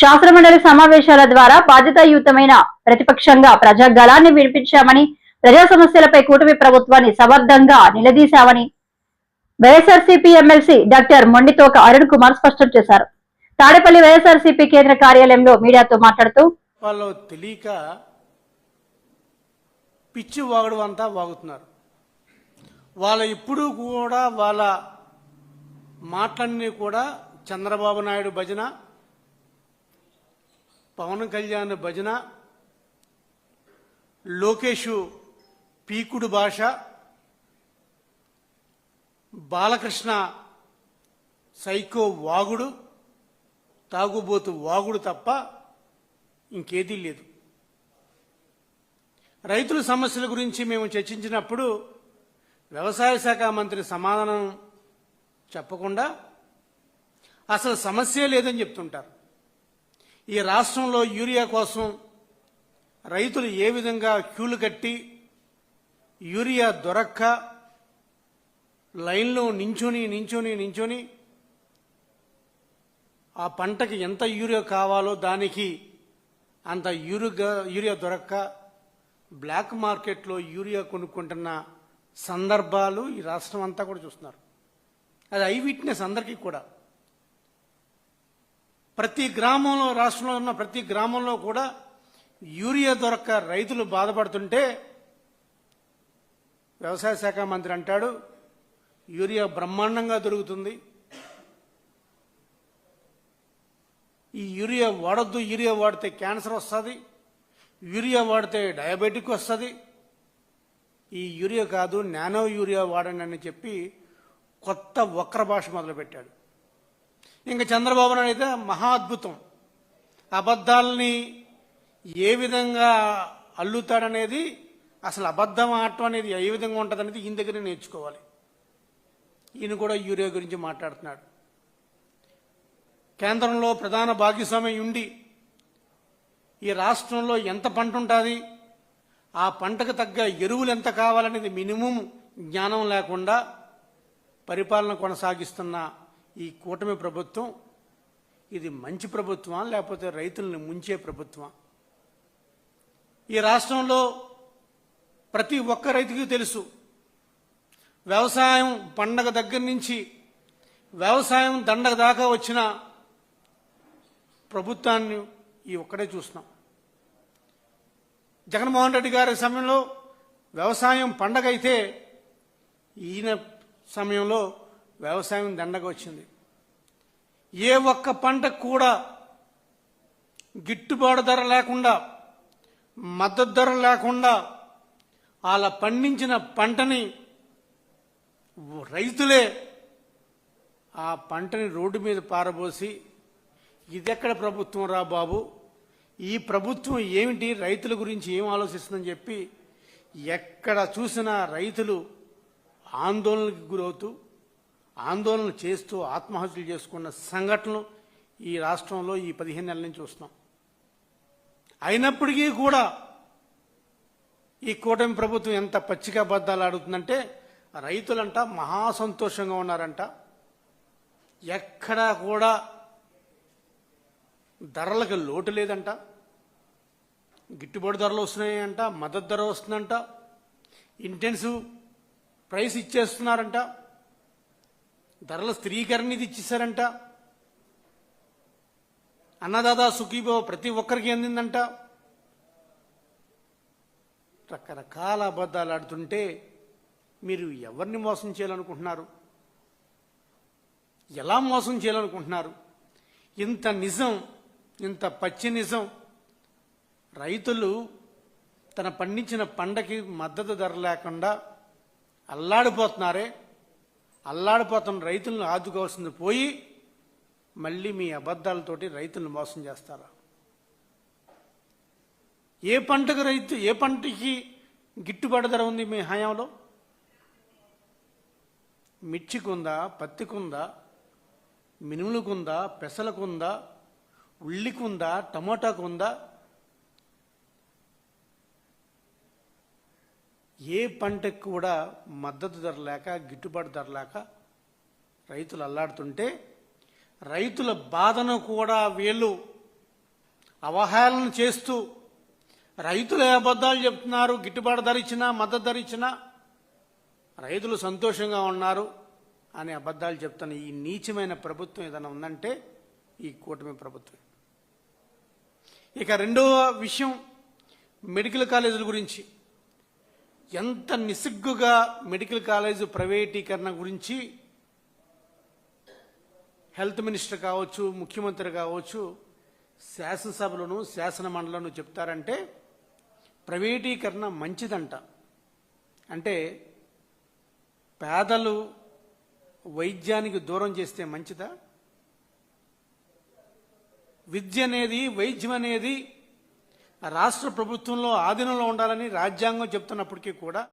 శాసనమండలి సమావేశాల ద్వారా బాధ్యతాయుతమైన ప్రతిపక్షంగా ప్రజా గళాన్ని వినిపించామని ప్రజా సమస్యలపై కూటమి ప్రభుత్వాన్ని సమర్థంగా నిలదీశామని వైఎస్ఆర్సీపీ ఎమ్మెల్సీ డాక్టర్ మొండితోక అరుణ్ కుమార్ స్పష్టం చేశారు. తాడేపల్లి వైఎస్ఆర్సీపీ కేంద్ర కార్యాలయంలో మీడియాతో మాట్లాడుతూ వాళ్ళు తెలియక పిచ్చి వాగడు అంతా వాగుతున్నారు. వాళ్ళ ఇప్పుడు కూడా వాళ్ళ మాటలన్నీ కూడా చంద్రబాబు నాయుడు భజన పవన్ కళ్యాణ్ భజన లోకేషు పీకుడు భాష బాలకృష్ణ సైకో వాగుడు తాగుబోతు వాగుడు తప్ప ఇంకేదీ లేదు. రైతుల సమస్యల గురించి మేము చర్చించినప్పుడు వ్యవసాయ శాఖ మంత్రి సమాధానం చెప్పకుండా అసలు సమస్య లేదని చెప్తుంటారు. ఈ రాష్ట్రంలో యూరియా కోసం రైతులు ఏ విధంగా క్యూలు కట్టి యూరియా దొరక్క లైన్లో నించొని నించుని నించొని ఆ పంటకి ఎంత యూరియా కావాలో దానికి అంత యూరియా యూరియా దొరక్క బ్లాక్ మార్కెట్లో యూరియా కొనుక్కుంటున్న సందర్భాలు ఈ రాష్ట్రం అంతా కూడా చూస్తున్నారు. అది ఐ విట్నెస్ అందరికీ కూడా. ప్రతి గ్రామంలో రాష్ట్రంలో ఉన్న ప్రతి గ్రామంలో కూడా యూరియా దొరక్క రైతులు బాధపడుతుంటే వ్యవసాయ శాఖ మంత్రి అంటాడు యూరియా బ్రహ్మాండంగా దొరుకుతుంది. ఈ యూరియా వాడద్దు యూరియా వాడితే క్యాన్సర్ వస్తుంది యూరియా వాడితే డయాబెటిక్ వస్తుంది. ఈ యూరియా కాదు నానో యూరియా వాడండి అని చెప్పి కొత్త వక్ర భాష మొదలుపెట్టాడు. ఇంకా చంద్రబాబు నాయుడు అయితే మహా అద్భుతం. అబద్ధాలని ఏ విధంగా అల్లుతాడనేది అసలు అబద్ధం ఆడటం అనేది ఏ విధంగా ఉంటుందనేది ఈయన దగ్గర నేర్చుకోవాలి. ఈయన కూడా యూరియా గురించి మాట్లాడుతున్నాడు. కేంద్రంలో ప్రధాన భాగస్వామి ఉండి ఈ రాష్ట్రంలో ఎంత పంట ఉంటుంది? ఆ పంటకు తగ్గ ఎరువులు ఎంత కావాలనేది మినిమం జ్ఞానం లేకుండా పరిపాలన కొనసాగిస్తున్న ఈ కూటమి ప్రభుత్వం ఇది మంచి ప్రభుత్వం లేకపోతే రైతులను ముంచే ప్రభుత్వం. ఈ రాష్ట్రంలో ప్రతి ఒక్క రైతుకి తెలుసు వ్యవసాయం పండగ దగ్గర నుంచి వ్యవసాయం దండగ దాకా వచ్చిన ప్రభుత్వాన్ని ఈ ఒక్కడే చూస్తున్నాం. జగన్మోహన్ రెడ్డి గారి సమయంలో వ్యవసాయం పండగ అయితే ఈయన సమయంలో వ్యవసాయం దండగ వచ్చింది. ఏ ఒక్క పంటకు కూడా గిట్టుబాటు ధర లేకుండా మద్దతు ధర లేకుండా అలా పండించిన పంటని రైతులే ఆ పంటని రోడ్డు మీద పారబోసి ఇదెక్కడ ప్రభుత్వం రా బాబు? ఈ ప్రభుత్వం ఏమిటి? రైతుల గురించి ఏం ఆలోచిస్తుందని చెప్పి ఎక్కడ చూసినా రైతులు ఆందోళనకు గురవుతూ ఆందోళన చేస్తూ ఆత్మహత్యలు చేసుకున్న సంఘటనలు ఈ రాష్ట్రంలో ఈ పదిహేను నెలల నుంచి చూస్తున్నాం అయినప్పటికీ కూడా ఈ కూటమి ప్రభుత్వం ఎంత పచ్చికాబద్ధాలు ఆడుతుందంటే రైతులంట మహా సంతోషంగా ఉన్నారంట. ఎక్కడా కూడా ధరలకు లోటు లేదంట. గిట్టుబాటు ధరలు వస్తున్నాయంట మద్దతు ధర వస్తుందంట. ఇంటెన్సివ్ ప్రైస్ ఇచ్చేస్తున్నారంట. ధరల స్థిరీకరణ ఇది ఇచ్చేసారంట అన్నదాదా సుఖీభవ ప్రతి ఒక్కరికి అందిందంట. రకరకాల అబద్ధాలు ఆడుతుంటే మీరు ఎవరిని మోసం చేయాలనుకుంటున్నారు? ఎలా మోసం చేయాలనుకుంటున్నారు? ఇంత నిజం ఇంత పచ్చి నిజం. రైతులు తన పండించిన పంటకి మద్దతు ధర లేకుండా అల్లాడిపోతున్నారే. అల్లాడిపోతున్న రైతులను ఆదుకోవాల్సింది పోయి మళ్ళీ మీ అబద్ధాలతోటి రైతులను మోసం చేస్తారా? ఏ పంటకు రైతు ఏ పంటకి గిట్టుబాటు ధర ఉంది మీ హయాంలో? మిర్చికుందా పత్తికుందా మినుములకుందా పెసలకుందా ఉల్లికుందా టమోటాకుందా ఏ పంటకు కూడా మద్దతు ధర లేక గిట్టుబాటు ధర లేక రైతులు అల్లాడుతుంటే రైతుల బాధను కూడా వీళ్ళు అవహేళన చేస్తూ రైతులు ఏ అబద్ధాలు చెప్తున్నారు గిట్టుబాటు ధర ఇచ్చినా మద్దతు ధర ఇచ్చినా రైతులు సంతోషంగా ఉన్నారు అనే అబద్ధాలు చెప్తున్న ఈ నీచమైన ప్రభుత్వం ఏదైనా ఉందంటే ఈ కూటమి ప్రభుత్వం. ఇక రెండవ విషయం మెడికల్ కాలేజీల గురించి. ఎంత నిసిగ్గుగా మెడికల్ కాలేజ్ ప్రైవేటీకరణ గురించి హెల్త్ మినిస్టర్ కావచ్చు ముఖ్యమంత్రి కావచ్చు శాసనసభలోను శాసన మండలను చెప్తారంటే ప్రైవేటీకరణ మంచిదంట. అంటే పేదలు వైద్యానికి దూరం చేస్తే మంచిదా? విద్య అనేది వైద్యం అనేది రాష్ట్ర ప్రభుత్వంలో ఆధీనంలో ఉండాలని రాజ్యాంగం చెప్తున్నప్పటికీ కూడా